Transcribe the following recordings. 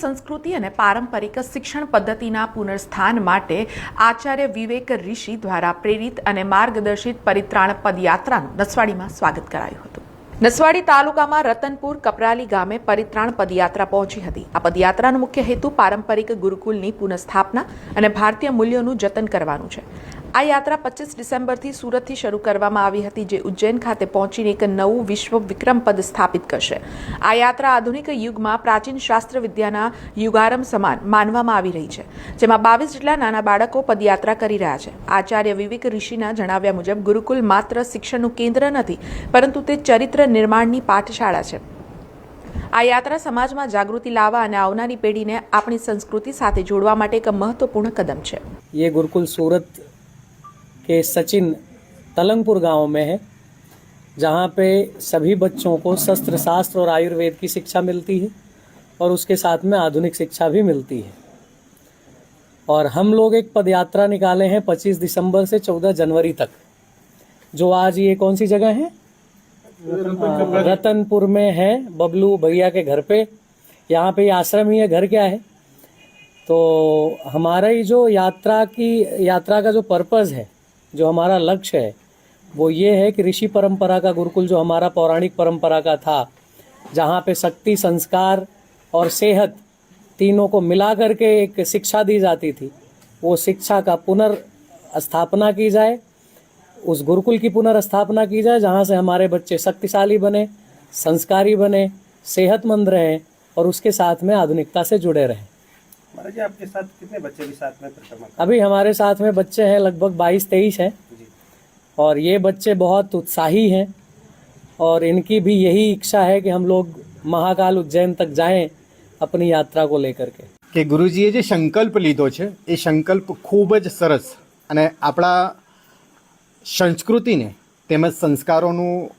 સંસ્કૃતિ અને પારંપરિક શિક્ષણ પદ્ધતિના પુનર્સ્થાન માટે આચાર્ય વિવેક ઋષિ દ્વારા પ્રેરિત અને માર્ગદર્શિત પરિત્રાણ પદયાત્રાનું નસવાડીમાં સ્વાગત કરાયું હતું. નસવાડી તાલુકામાં રતનપુર કપરાલી ગામે પરિત્રાણ પદયાત્રા પહોંચી હતી. આ પદયાત્રાનો મુખ્ય હેતુ પારંપરિક ગુરુકુલની પુનઃસ્થાપના અને ભારતીય મૂલ્યોનું જતન કરવાનું છે. આ યાત્રા પચીસ ડિસેમ્બરથી સુરતથી શરૂ કરવામાં આવી હતી, જે ઉજ્જૈન ખાતે પહોંચીને એક નવું વિશ્વ વિક્રમ પદ સ્થાપિત કરશે. આ યાત્રા આધુનિક યુગમાં પ્રાચીન શાસ્ત્ર વિદ્યાના યુગારમ સમાન માનવામાં આવી રહી છે, જેમાં બાવીસ જેટલા નાના બાળકો પદયાત્રા કરી રહ્યા છે. આચાર્ય વિવેક ઋષિના જણાવ્યા મુજબ, ગુરુકુલ માત્ર શિક્ષણનું કેન્દ્ર નથી, પરંતુ તે ચરિત્ર નિર્માણની પાઠશાળા છે. આ યાત્રા સમાજમાં જાગૃતિ લાવવા અને આવનારી પેઢીને આપણી સંસ્કૃતિ સાથે જોડવા માટે એક મહત્વપૂર્ણ કદમ છે. યે ગુરુકુલ સુરત के सचिन तलंगपुर गाँव में है जहाँ पे सभी बच्चों को शस्त्र शास्त्र और आयुर्वेद की शिक्षा मिलती है और उसके साथ में आधुनिक शिक्षा भी मिलती है। और हम लोग एक पदयात्रा निकाले हैं 25 दिसंबर से 14 जनवरी तक। जो आज ये कौन सी जगह है? रतनपुर में है बबलू भैया के घर पे। यहाँ पे आश्रम ही है घर क्या है? तो हमारा ही जो यात्रा की यात्रा का जो पर्पज़ है जो हमारा लक्ष्य है, वो ये है कि ऋषि परंपरा का गुरुकुल जो हमारा पौराणिक परंपरा का था, जहाँ पे शक्ति, संस्कार और सेहत तीनों को मिला करके एक शिक्षा दी जाती थी, वो शिक्षा का पुनर्स्थापना की जाए, उस गुरुकुल की पुनर्स्थापना की जाए, जहाँ से हमारे बच्चे शक्तिशाली बने, संस्कारी बने, सेहतमंद रहें और उसके साथ में आधुनिकता से जुड़े रहें। महाराज जी आपके साथ कितने बच्चे भी साथ में परिक्रमा अभी हमारे साथ में बच्चे हैं लगभग बाईस तेईस हैं जी और ये बच्चे बहुत उत्साही हैं और इनकी भी यही इच्छा है कि हम लोग महाकाल उज्जैन तक जाएं अपनी यात्रा को लेकर के કે ગુરુજીએ જે સંકલ્પ લીધો છે એ સંકલ્પ ખૂબ જ સરસ અને આપણા સંસ્કૃતિને તેમજ સંસ્કારોનું સં-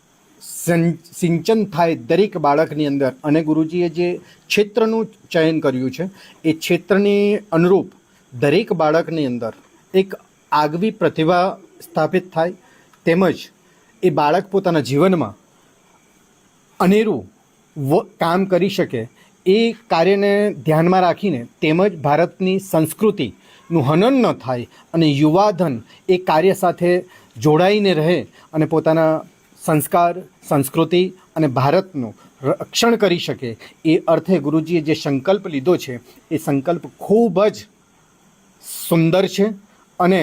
સિંચન થાય દરેક બાળકની અંદર. અને ગુરુજીએ જે ક્ષેત્રનું ચયન કર્યું છે, એ ક્ષેત્રની અનુરૂપ દરેક બાળકની અંદર એક આગવી પ્રતિભા સ્થાપિત થાય, તેમજ એ બાળક પોતાના જીવનમાં અનેરું કામ કરી શકે, એ કાર્યને ધ્યાનમાં રાખીને તેમજ ભારતની સંસ્કૃતિનું હનન ન થાય અને યુવાધન એ કાર્ય સાથે જોડાઈને રહે અને પોતાના સંસ્કાર, સંસ્કૃતિ અને ભારતનું રક્ષણ કરી શકે એ અર્થે ગુરુજીએ જે સંકલ્પ લીધો છે, એ સંકલ્પ ખૂબ જ સુંદર છે અને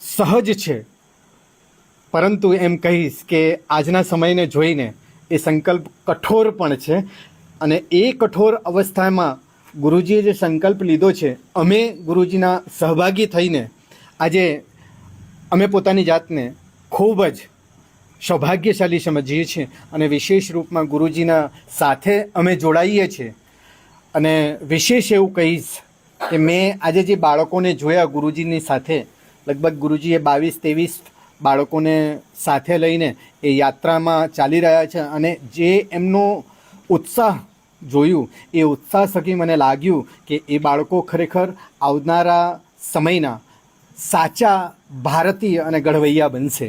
સહજ છે. પરંતુ એમ કહીશ કે આજના સમયને જોઈને એ સંકલ્પ કઠોર પણ છે અને એ કઠોર અવસ્થામાં ગુરુજીએ જે સંકલ્પ લીધો છે, અમે ગુરુજીના સહભાગી થઈને આજે અમે પોતાની જાતને ખૂબ જ સૌભાગ્યશાળી સમજીએ છીએ અને વિશેષ રૂપમાં ગુરુજીના સાથે અમે જોડાઈએ છીએ. અને વિશેષ એવું કહીશ કે મેં આજે જે બાળકોને જોયા ગુરુજીની સાથે, લગભગ ગુરુજીએ બાવીસ, ત્રેવીસ બાળકોને સાથે લઈને એ યાત્રામાં ચાલી રહ્યા છે અને જે એમનો ઉત્સાહ જોયું, એ ઉત્સાહ થકી મને લાગ્યું કે એ બાળકો ખરેખર આવનારા સમયના સાચા ભારતીય અને ઘડવૈયા બનશે.